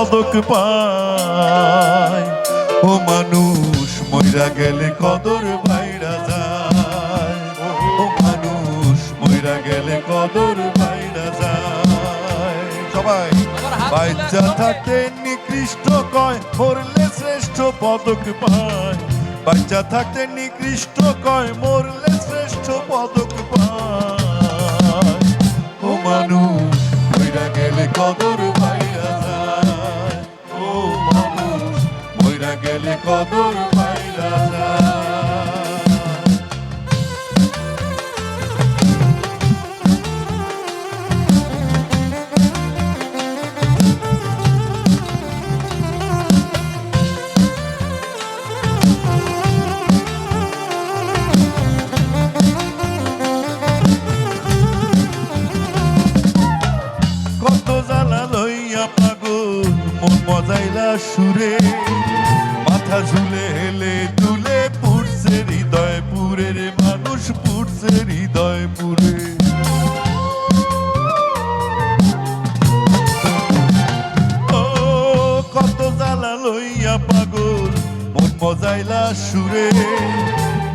পদক পায়। ও মানুষ মইরা গেলে কদর বাইরা যায়। ও মানুষ মইরা গেলে কদর বাইরা যায়। সবাই বাচ্চা থাকতে নিকৃষ্ট কয় মরলে শ্রেষ্ঠ পদক পায়। বাচ্চা থাকতে নিকৃষ্ট কয় মরলে শ্রেষ্ঠ পদক পায়। ও মানুষ মইরা গেলে কদর বাইরা গেলে কদর যায়। কত জ্বালা লইয়া পাগল মজাইলা সুরে। মাথা ঝুলে হেলে দুলে পুড়ছে হৃদয় পুরে রে মানুষ পুড়ছে হৃদয় পুরে। ও, কত জ্বালা লইয়া পাগল, মন মজাইলা সুরে।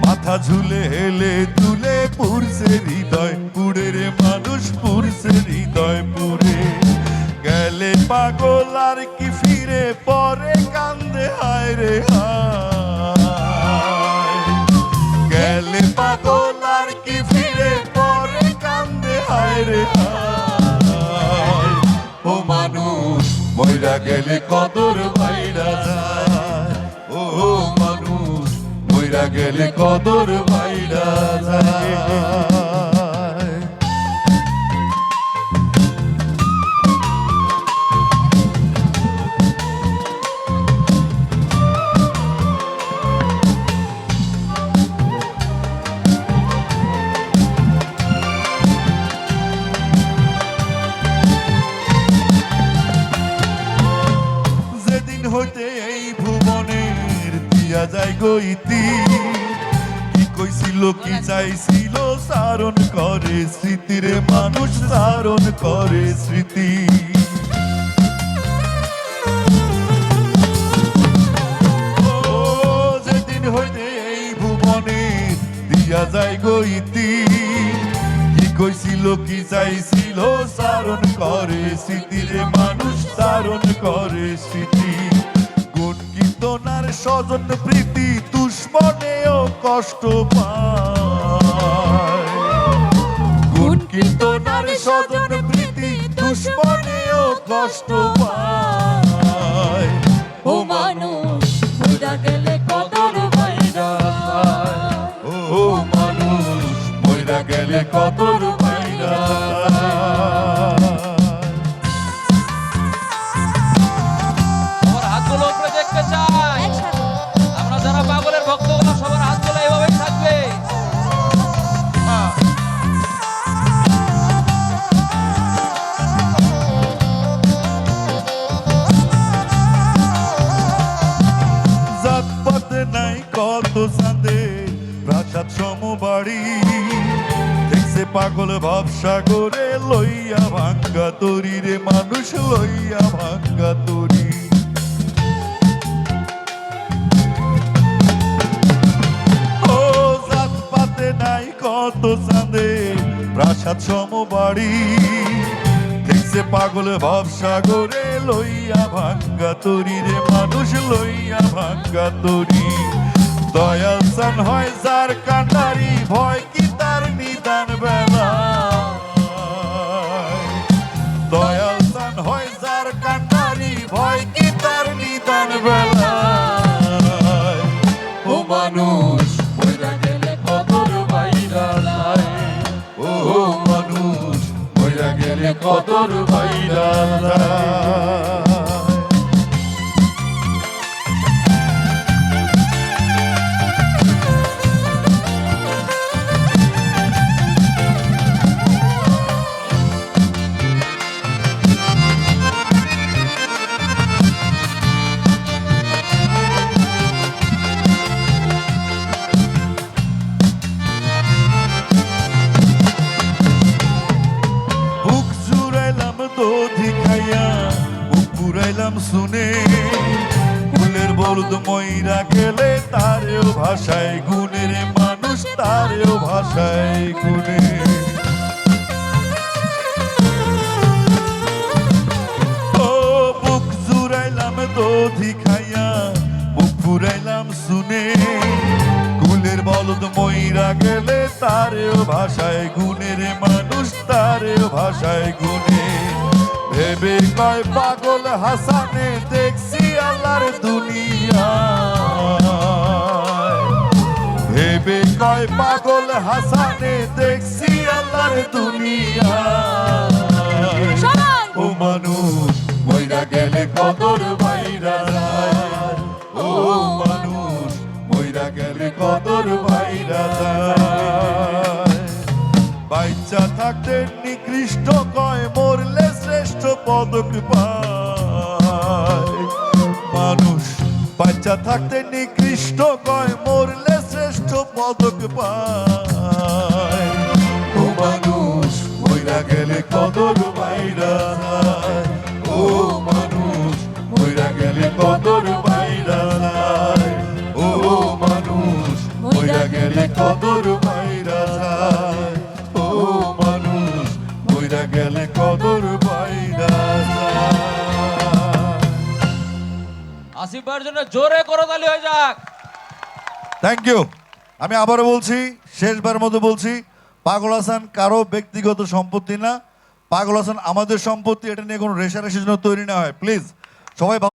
মাথা ঝুলে হেলে তুলে পুরছে হৃদয় পুরে রে মানুষ পুরছে হৃদয় পুরে। গেলে পাগল আর কি ফিরে পরে ফিরে পরে কান্দে, হায় রে ও মানুষ, মইরা গেলে কদর বাইরা যায়। ও মানুষ, মইরা গেলে কদর বাইরা যায়। দিয়া যায় গইতি কি কইছিল, কি চাইছিল সারণ করে স্মৃতিরে মানুষ সারণ করে স্মৃতি। যেদিন হইতে এই ভুবনে দিয়া যায় গইতি কইছিল, কি চাইছিল সারণ করে স্মৃতিরে মানুষ সারণ করে স্মৃতি। কীর্তনার স্বজন প্রীতি দুশ্মনেও কষ্ট পায়। গুণ কীর্তনার স্বজন প্রীতি দুশ্মনেও কষ্ট পায়। ও মানুষ মইরা গেলে কদর বাইরা ও মানুষ মইরা গেলে কদর বাইরা জাতপাতে নাই কত সান্দে প্রাসাদ সমবাড়ি। দেখছে পাগল ভাবসাগরে লইয়া ভাঙ্গা তরি রে, মানুষ লইয়া ভাঙ্গা তরি। ও জাতপাতে নাই কত সান্দে প্রাসাদ সমবাড়ি। দেখছে পাগল ভাবসাগরে লইয়া ভাঙ্গা তরি রে, মানুষ লইয়া ভাঙ্গা তরি। দয়াল সান হয় যার কান্ডারি, ভয় কদর বাইরা শুনে ফুলের বলদ ময়রা গেলে তারেও ভাষায় গুণের মানুষ, তারেও ভাষায় গুণে। ও বুক জুড়াইলাম দধি খাইয়া, বুক ফুরাইলাম শুনে কুলের বলদ ময়রা গেলে তারেও ভাষায় গুণের মানুষ, তারেও ভাষায় গুণে। ভেবে কয় পাগল হাসানে দেখছি আল্লাহর দুনিয়া। ভেবে কয় পাগল হাসানে দেখছি আল্লাহর দুনিয়া। ও মানুষ মইরা গেলে কদর থাকতে নিকৃষ্ট কয়, মরলে শ্রেষ্ঠ পদক পায় মানুষ বাচ্চা থাকতে নিকৃষ্ট কয়, মরলে শ্রেষ্ঠ পদক পায় ও মানুষ, মইরা গেলে কদর বাইরা ও মানুষ, মইরা গেলে কদর বাইরা ও মানুষ, মইরা গেলে কদর ভাইয়ের জন্য জোরে করতালি হয়ে যাক। থ্যাংক ইউ আমি আবার বলছি, শেষবার মতো বলছি, পাগল হাসান কারও ব্যক্তিগত সম্পত্তি না। পাগল হাসান আমাদের সম্পত্তি, এটা নিয়ে কোনো রেশারেশির জন্য তৈরি না হয়। প্লিজ সবাই